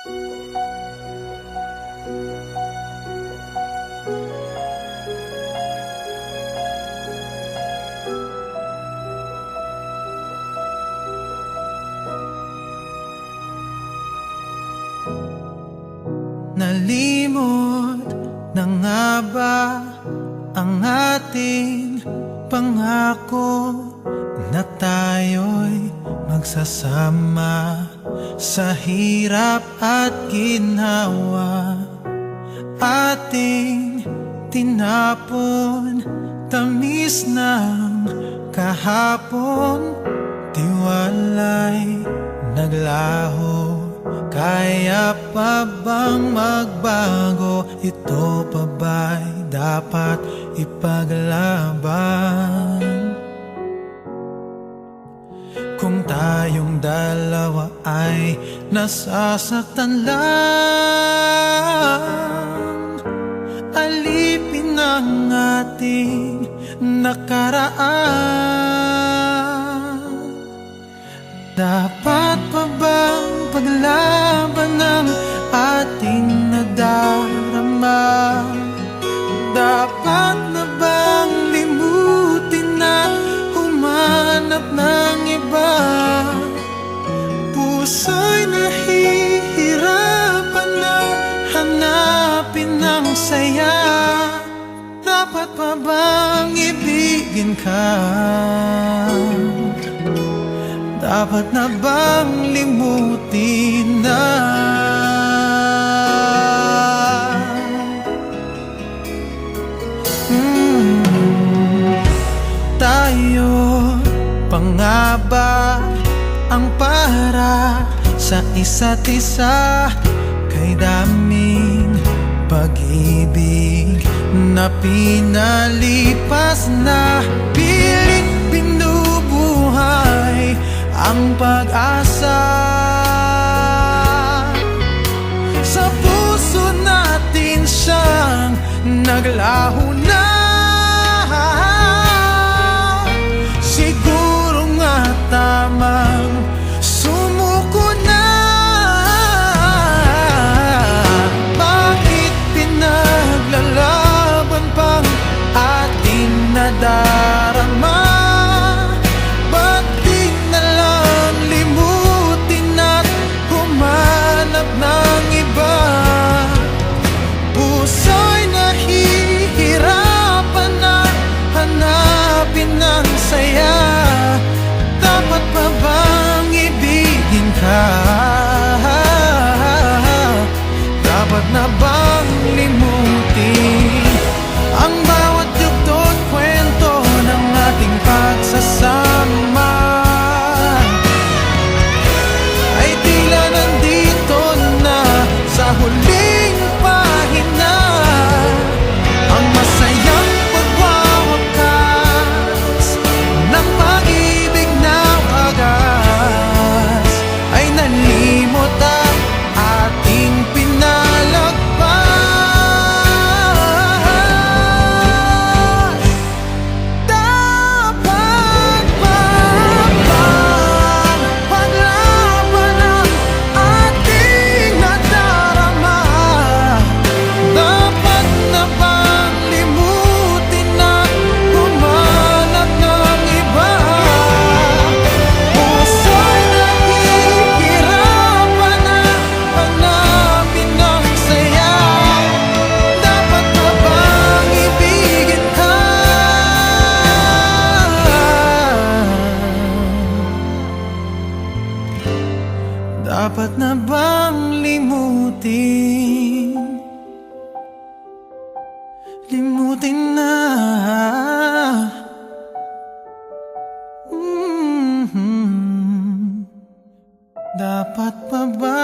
Nalimot na nga ba ang ating pangako na tayo'y magsasama sa hirap at ginhawa ating tinapon tamis ng kahapon. Tiwalay naglaho kaya pa bang magbago? Ito pa ba'y dapat ipaglaban tayong dalawa ay nasasaktan lang. Alipin ang ating nakaraan. Dapat pa bang paglaban hanapin ng saya Dapat pa bang ibigin ka? Dapat na bang limutin na? Mm. Tayo pa ang para sa isa't isa Kay daming pag-ibig na pinalipas na Pilit binubuhay ang pag-asa. Sa puso natin siyang naglaho na Dapat Dapat na bang limutin? Limutin na Mhm. Dapat pa ba?